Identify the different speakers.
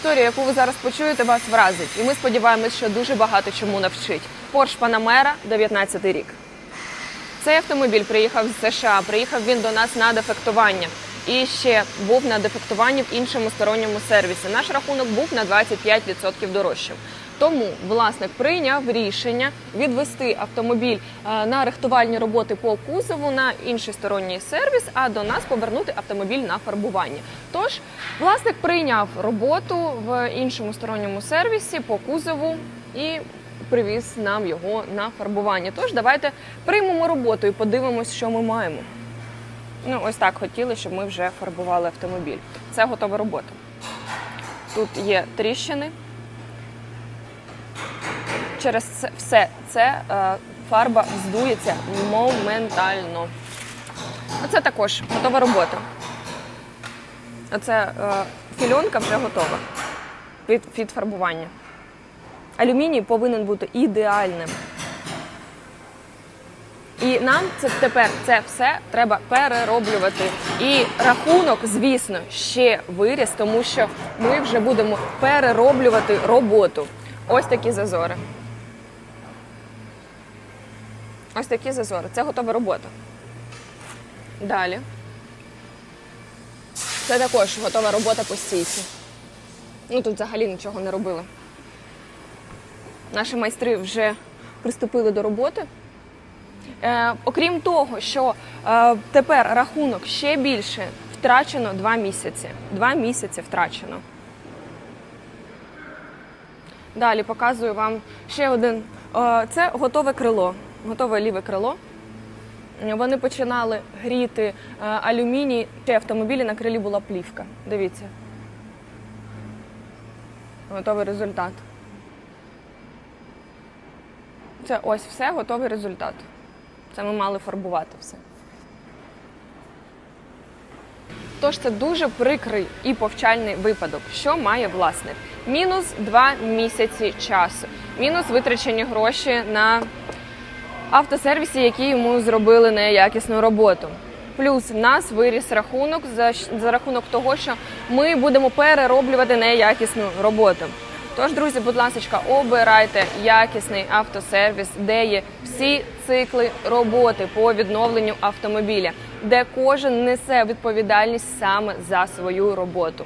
Speaker 1: Історія, яку ви зараз почуєте, вас вразить, і ми сподіваємось, що дуже багато чому навчить. Порш Панамера, 19 рік. Цей автомобіль приїхав з США. Приїхав він до нас на дефектування. І ще був на дефектуванні в іншому сторонньому сервісі. Наш рахунок був на 25% дорожчим. Тому власник прийняв рішення відвести автомобіль е, на рихтувальні роботи по кузову на інший сторонній сервіс, а до нас повернути автомобіль на фарбування. Тож власник прийняв роботу в іншому сторонньому сервісі по кузову і привіз нам його на фарбування. Тож давайте приймемо роботу і подивимось, що ми маємо. Ну, ось так хотіли, щоб ми вже фарбували автомобіль. Це готова робота. Тут є тріщини. Через все це е, фарба здується моментально. Оце також готова робота. Оце е, фільонка вже готова від, від фарбування. Алюміній повинен бути ідеальним. І нам це тепер це все треба перероблювати. І рахунок, звісно, ще виріс, тому що ми вже будемо перероблювати роботу. Ось такі зазори. Ось такі зазори. Це готова робота. Далі. Це також готова робота по стійці. Ну тут взагалі нічого не робили. Наші майстри вже приступили до роботи. Е, окрім того, що е, тепер рахунок ще більше втрачено два місяці. Два місяці втрачено. Далі показую вам ще один. Е, це готове крило, готове ліве крило. Вони починали гріти е, алюміній. Ще автомобілі на крилі була плівка. Дивіться. Готовий результат. Це ось все, готовий результат. Це ми мали фарбувати все. Тож це дуже прикрий і повчальний випадок. Що має власник? Мінус два місяці часу, мінус витрачені гроші на автосервісі, які йому зробили неякісну роботу. Плюс в нас виріс рахунок за, за рахунок того, що ми будемо перероблювати неякісну роботу. Тож, друзі, будь ласка, обирайте якісний автосервіс, де є всі цикли роботи по відновленню автомобіля, де кожен несе відповідальність саме за свою роботу.